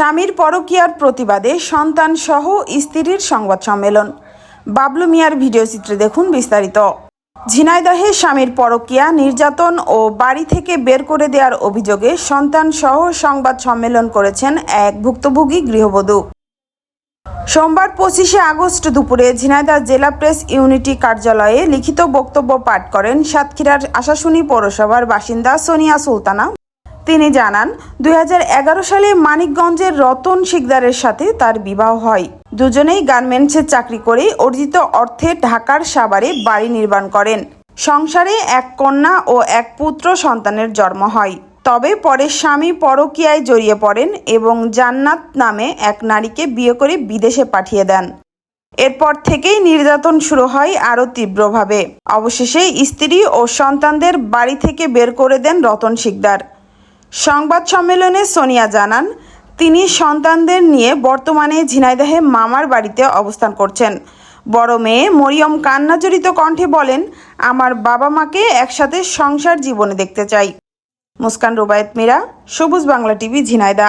স্বামীর পরকীয়ার প্রতিবাদে সন্তান সহ স্ত্রীর সংবাদ সম্মেলন। বাবলু মিয়ার ভিডিও চিত্রে দেখুন বিস্তারিত। ঝিনাইদহে স্বামীর পরকীয়া, নির্যাতন ও বাড়ি থেকে বের করে দেওয়ার অভিযোগে সন্তান সহ সংবাদ সম্মেলন করেছেন এক ভুক্তভোগী গৃহবধূ। সোমবার পঁচিশে আগস্ট দুপুরে ঝিনাইদহ জেলা প্রেস ইউনিটি কার্যালয়ে লিখিত বক্তব্য পাঠ করেন সাতক্ষীরার আশাশুনি পৌরসভার বাসিন্দা সোনিয়া সুলতানা। তিনি জানান, দুই হাজার এগারো সালে মানিকগঞ্জের রতন শিকদারের সাথে তার বিবাহ হয়। দুজনেই গার্মেন্টসে চাকরি করে অর্জিত অর্থে ঢাকার সাভারে বাড়ি নির্মাণ করেন। সংসারে এক কন্যা ও এক পুত্র সন্তানের জন্ম হয়। তবে পরে স্বামী পরকীয়ায় জড়িয়ে পড়েন এবং জান্নাত নামে এক নারীকে বিয়ে করে বিদেশে পাঠিয়ে দেন। এরপর থেকেই নির্যাতন শুরু হয় আরও তীব্রভাবে। অবশেষে স্ত্রী ও সন্তানদের বাড়ি থেকে বের করে দেন রতন শিকদার। সংবাদ সম্মেলনে সোনিয়া জানান, তিনি সন্তানদের নিয়ে বর্তমানে ঝিনাইদহে মামার বাড়িতে অবস্থান করছেন। বড় মেয়ে মরিয়ম কান্নাজড়িত কণ্ঠে বলেন, আমার বাবা মাকে একসাথে সংসার জীবনে দেখতে চাই। মুস্কান রুবায়েত মীরা, সবুজ বাংলা টিভি ঝিনাইদা